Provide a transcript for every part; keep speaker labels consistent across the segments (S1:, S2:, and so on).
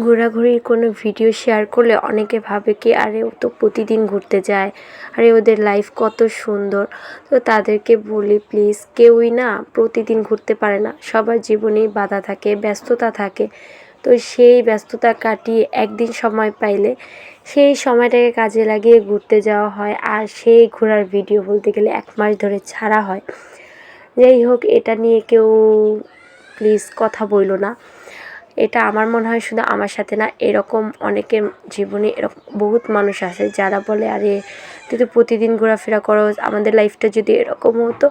S1: ঘোরাঘুরির কোনো video share করলে অনেকে ভাবে কি, আরে, ও তো প্রতিদিন ঘুরতে যায়। আরে, ওদের লাইফ কত সুন্দর। তো তাদেরকে বলি প্লিজ কেউই না প্রতিদিন ঘুরতে পারে না। সবার জীবনেই বাধা থাকে, ব্যস্ততা থাকে। তো সেই ব্যস্ততা কাটিয়ে একদিন সময় পাইলে সেই সময়টাকে কাজে লাগিয়ে ঘুরতে যাওয়া হয়। আর সেই ঘোরার ভিডিও বলতে গেলে এক মাস ধরে ছাড়া হয়। যাই হোক, এটা নিয়ে কেউ প্লিজ কথা বইল না। এটা আমার মনে হয় শুধু আমার সাথে না, এরকম অনেকের জীবনে এরকম বহুত মানুষ আছে যারা বলে, আরে, তুই তো প্রতিদিন ঘোরাফেরা করো আমাদের লাইফটা যদি এরকম হতো।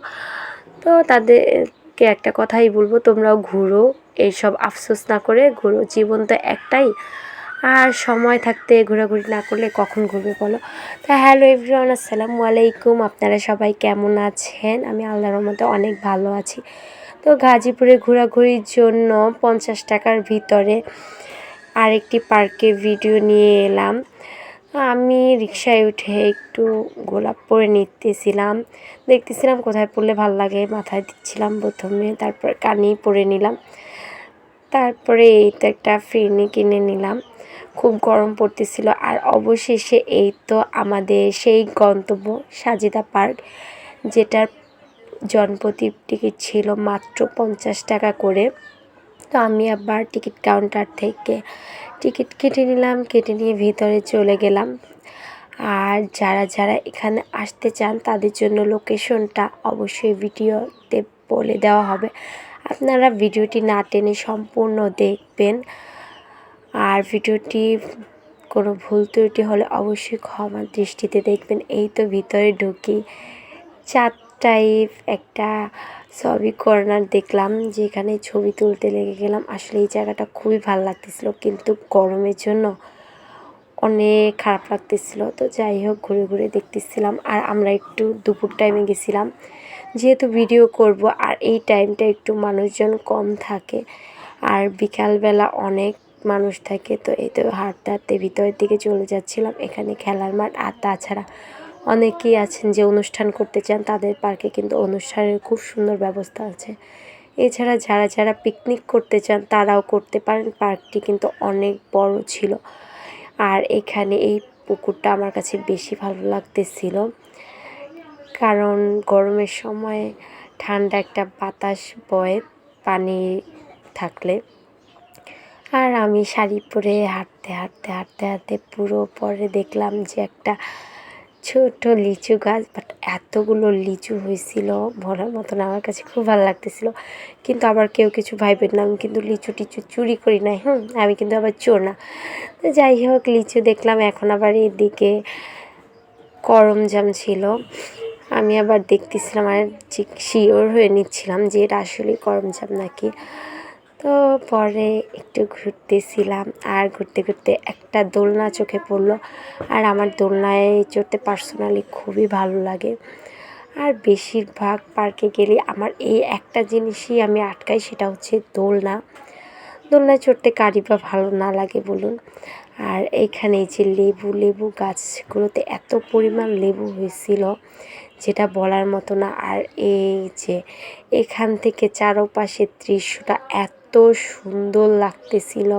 S1: তো তাদেরকে একটা কথাই বলব, তোমরাও ঘুরো, এইসব আফসোস না করে ঘুরো, জীবন তো একটাই। আর সময় থাকতে ঘোরাঘুরি না করলে কখন ঘুরবে বলো? তা হ্যালো এভরিওয়ান আসসালামু আলাইকুম, আপনারা সবাই কেমন আছেন? আমি আল্লাহর রহমতে অনেক ভালো আছি। তো গাজীপুরে ঘোরাঘুরির জন্য পঞ্চাশ টাকার ভিতরে আরেকটি পার্কে ভিডিও নিয়ে এলাম। আমি রিক্সায় উঠে একটু গোলাপ পরে নিতেছিলাম। দেখতেছিলাম কোথায় পড়লে ভালো লাগে, মাথায় দিচ্ছিলাম প্রথমে, তারপর কানি পরে নিলাম। তারপরে এই তো একটা ফিরনি কিনে নিলাম। খুব গরম পড়তেছিল। আর অবশেষে এই তো আমাদের সেই গন্তব্য সাজিদা পার্ক, যেটার জনপ্রতি টিকিট ছিল মাত্র পঞ্চাশ টাকা করে। তো আমি আবার টিকিট কাউন্টার থেকে টিকিট কেটে নিলাম, কেটে নিয়ে ভিতরে চলে গেলাম। আর যারা যারা এখানে আসতে চান, তাদের জন্য লোকেশনটা অবশ্যই ভিডিওতে বলে দেওয়া হবে। আপনারা ভিডিওটি না টেনে সম্পূর্ণ দেখবেন। আর ভিডিওটি কোনো ভুল ত্রুটি হলে অবশ্যই ক্ষমা দৃষ্টিতে দেখবেন। এই তো ভিতরে ঢুকি। চার টাইপ একটা ছবি কর্নার দেখলাম, যেখানে ছবি তুলতে লেগে গেলাম। আসলে এই জায়গাটা খুবই ভালো লাগতেছিল, কিন্তু গরমের জন্য অনেক খারাপ লাগতেছিল। তো যাই হোক, ঘুরে ঘুরে দেখতেছিলাম। আর আমরা একটু দুপুর টাইমে গেছিলাম। যেহেতু ভিডিও করব, আর এই টাইমটা একটু মানুষজন কম থাকে, আর বিকালবেলা অনেক মানুষ থাকে, তো এই তো হাঁটতে হাঁটতে ভিতরের দিকে চলে যাচ্ছিলাম। এখানে খেলার মাঠ, আর তাছাড়া অনেকেই আছেন যে অনুষ্ঠান করতে চান, তাদের পার্কে কিন্তু অনুষ্ঠানের খুব সুন্দর ব্যবস্থা আছে। এছাড়া যারা যারা পিকনিক করতে চান, তারাও করতে পারেন। পার্কটি কিন্তু অনেক বড় ছিল। আর এখানে এই পুকুরটা আমার কাছে বেশি ভালো লাগতেছিল। কারণ গরমের সময় ঠান্ডা একটা বাতাস বয় পানি থাকলে। আর আমি শাড়ি পরে হাঁটতে হাঁটতে হাঁটতে হাঁটতে পুরো পরে দেখলাম যে একটা ছোট লিচু গাছ বাট এতগুলো লিচু হয়েছিল ভরার মতন আমার কাছে খুব ভালো লাগতেছিল। কিন্তু আবার কেউ কিছু ভাইবেন না, আমি কিন্তু লিচু টিচু চুরি করি নাই, হুম, আমি কিন্তু আবার চোর না। তো যাই হোক, লিচু দেখলাম, এখন আবার এদিকে করমজাম ছিল। আমি আবার দেখতেছিলাম আর শিওর হয়ে নিচ্ছিলাম যে এটা আসলেই করমজাম নাকি। তো পরে একটু ঘুরতেছিলাম আর ঘুরতে ঘুরতে একটা দোলনা চোখে পড়ল। আর আমার দোলনায় চড়তে পার্সোনালি খুবই ভালো লাগে। আর বেশিরভাগ পার্কে গেলে আমার এই একটা জিনিসই আমি আটকাই, সেটা হচ্ছে দোলনা। দোলনায় চড়তে কারি বা ভালো না লাগে বলুন। আর এইখানে যে লেবু লেবু গাছগুলোতে এত পরিমাণ লেবু হয়েছিল, যেটা বলার মতো না। আর এই যে এখান থেকে চারোপাশের দৃশ্যটা এত সুন্দর লাগতেছিল।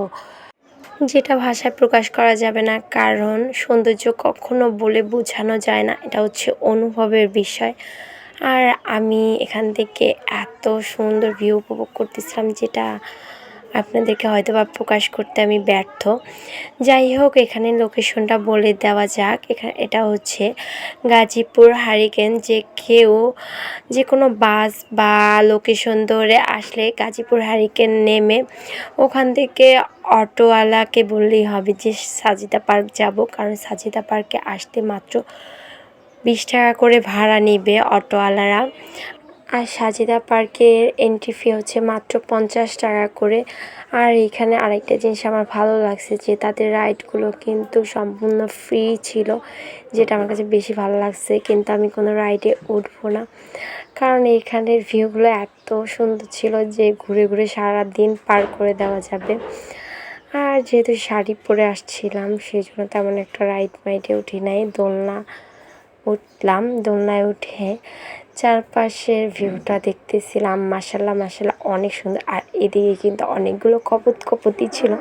S1: যেটা ভাষায় প্রকাশ করা যাবে না, কারণ সৌন্দর্য কখনো বলে বোঝানো যায় না। এটা হচ্ছে অনুভবের বিষয়। আর আমি এখান থেকে এত সুন্দর ভিউ উপভোগ করতেছিলাম, যেটা আপনাদেরকে হয়তো বা প্রকাশ করতে আমি ব্যর্থ। যাই হোক, এখানে লোকেশনটা বলে দেওয়া যাক। এখানে এটা হচ্ছে গাজীপুর হারিকেন। যে কেউ যে কোনো বাস বা লোকেশন ধরে আসলে গাজীপুর হারিকেন নেমে ওখান থেকে অটোওয়ালাকে বললেই হবে যে, সাজিদা পার্ক যাব। কারণ সাজিদা পার্কে আসতে মাত্র বিশ টাকা করে ভাড়া নিবে অটোওয়ালারা। আর সাজিদা পার্কের এন্ট্রি ফি হচ্ছে মাত্র পঞ্চাশ টাকা করে। আর এখানে আরেকটা জিনিস আমার ভালো লাগছে যে তাদের রাইডগুলো কিন্তু সম্পূর্ণ ফ্রি ছিল, যেটা আমার কাছে বেশি ভালো লাগছে, কিন্তু আমি কোনো রাইডে উঠবো না। কারণ এখানের ভিউগুলো এত সুন্দর ছিল যে ঘুরে ঘুরে সারা দিন পার করে দেওয়া যাবে। আর যেহেতু শাড়ি পরে আসছিলাম সেই জন্য তেমন একটা রাইড মাইডে উঠি নাই। দোলনা উঠলাম, দোলনায় উঠে চারপাশের ভিউটা দেখতেছিলাম মাসাল্লাহ মাসাল্লাহ অনেক সুন্দর। আর এদিকে কিন্তু অনেকগুলো কপত কপতি ছিল।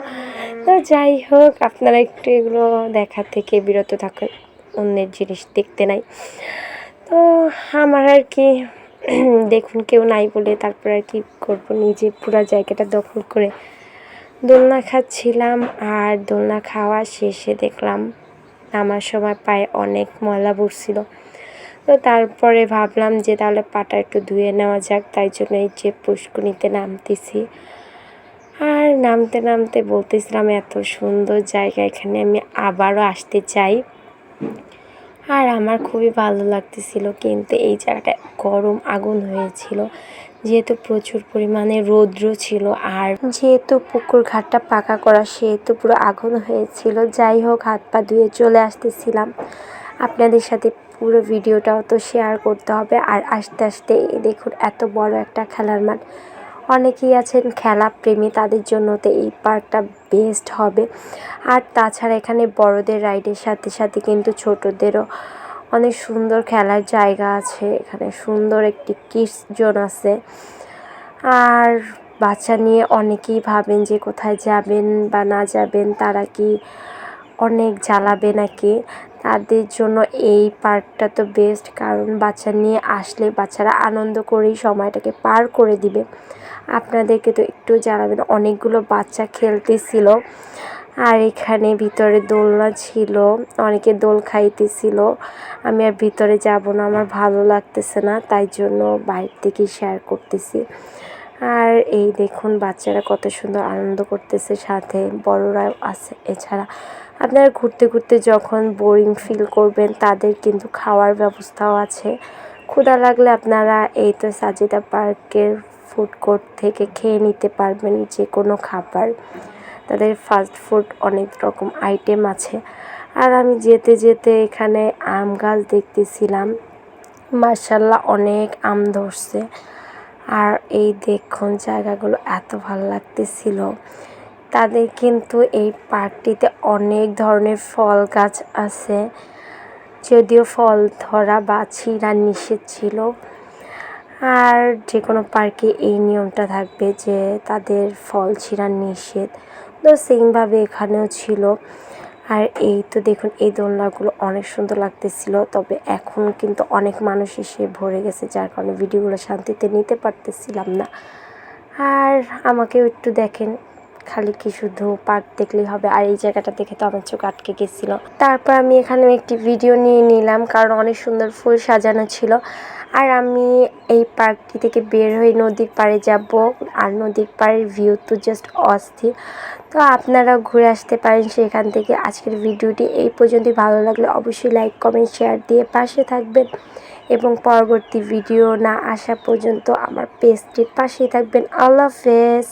S1: তো যাই হোক, আপনারা একটু এগুলো দেখা থেকে বিরত থাকুন, অন্যের জিনিস দেখতে নাই। তো আমার আর কি, দেখুন কেউ নাই বলে তারপর আর কি করব, নিজে পুরো জায়গাটা দখল করে দোলনা খাচ্ছিলাম। আর দোলনা খাওয়া শেষে দেখলাম, নামার সময় পায়ে অনেক ময়লা পড়ছিল। তো তারপরে ভাবলাম যে তাহলে পাটা একটু ধুয়ে নেওয়া যাক, তাই জন্য এই যে পুষ্কুনিতে নামতেছি। আর নামতে নামতে বলতেছিলাম, এত সুন্দর জায়গা, এখানে আমি আবারও আসতে চাই। আর আমার খুবই ভালো লাগতেছিল, কিন্তু এই জায়গাটা গরম আগুন হয়েছিল, যেহেতু প্রচুর পরিমাণে রৌদ্র ছিল, আর যেহেতু পুকুর ঘাটটা পাকা করা, সেহেতু পুরো আগুন হয়েছিল। যাই হোক, হাত পা ধুয়ে চলে আসতেছিলাম। আপনাদের সাথে পুরো ভিডিওটাও তো শেয়ার করতে হবে। আর আস্তে আস্তে দেখুন, এত বড় একটা খেলার মাঠ। অনেকেই আছেন খেলা প্রেমী, তাদের জন্য তো এই পার্কটা বেস্ট হবে। আর তাছাড়া এখানে বড়দের রাইডের সাথে সাথে কিন্তু ছোটদেরও অনেক সুন্দর খেলার জায়গা আছে। এখানে সুন্দর একটি কিডস জোন আছে। আর বাচ্চা নিয়ে অনেকেই ভাবেন যে কোথায় যাবেন বা না যাবেন, তারা কি অনেক জ্বালাবে নাকি? তাদের জন্য এই পার্কটা তো বেস্ট কারণ বাচ্চা নিয়ে আসলে বাচ্চারা আনন্দ করেই সময়টাকে পার করে দিবে। আপনাদেরকে তো একটু জানাবেন, অনেকগুলো বাচ্চা খেলতেছিল, আর এখানে ভিতরে দোলনা ছিল, অনেকে দোল খাইতেছিল। আমি আর ভিতরে যাব না, আমার ভালো লাগতেছে না, তাই জন্য বাইরে থেকে শেয়ার করতেছি। আর এই দেখুন, বাচ্চারা কত সুন্দর আনন্দ করতেছে সাথে বড়রাও আছে এছাড়া। আপনারা ঘুরতে ঘুরতে যখন বোরিং ফিল করবেন, তাদের কিন্তু খাওয়ার ব্যবস্থাও আছে। ক্ষুধা লাগলে আপনারা এই তো সাজিদা পার্কের ফুড কোর্ট থেকে খেয়ে নিতে পারবেন যে কোনো খাবার। তাদের ফাস্ট ফুড অনেক রকম আইটেম আছে। আর আমি যেতে যেতে এখানে আম গাছ দেখতেছিলাম। মার্শাল্লাহ অনেক আম ধরছে। আর এই দেখুন জায়গাগুলো এত ভালো লাগতেছিল। তাদের কিন্তু এই পার্কটিতে অনেক ধরনের ফল গাছ আছে। যদিও ফল ধরা বা ছিঁড়া নিষেধ ছিল। আর যে কোনো পার্কে এই নিয়মটা থাকবে যে তাদের ফল ছিঁড়া নিষেধ। তো সেমভাবে এখানেও ছিল। আর এই তো দেখুন, এই দোলনাগুলো অনেক সুন্দর লাগতেছিল, তবে এখন কিন্তু অনেক মানুষ এসে ভরে গেছে, যার কারণে ভিডিওগুলো শান্তিতে নিতে পারতেছিলাম না। আর আমাকেও একটু দেখেন খালি কি শুধু পার্ক দেখলেই হবে, আর এই জায়গাটা দেখে তো আমার চোখ আটকে গেছিল। তারপর আমি এখানে একটি ভিডিও নিয়ে নিলাম, কারণ অনেক সুন্দর ফুল সাজানো ছিল। আর আমি এই পার্কটি থেকে বের হয়ে নদীর পাড়ে যাব, আর নদীর পাড়ের ভিউ তো জাস্ট অস্থির। তো আপনারা ঘুরে আসতে পারেন সেখান থেকে। আজকের ভিডিওটি এই পর্যন্তই। ভালো লাগলে অবশ্যই লাইক কমেন্ট শেয়ার দিয়ে পাশে থাকবেন। এবং পরবর্তী ভিডিও না আসা পর্যন্ত আমার পেজটির পাশেই থাকবেন। আল্লাহ হাফেজ।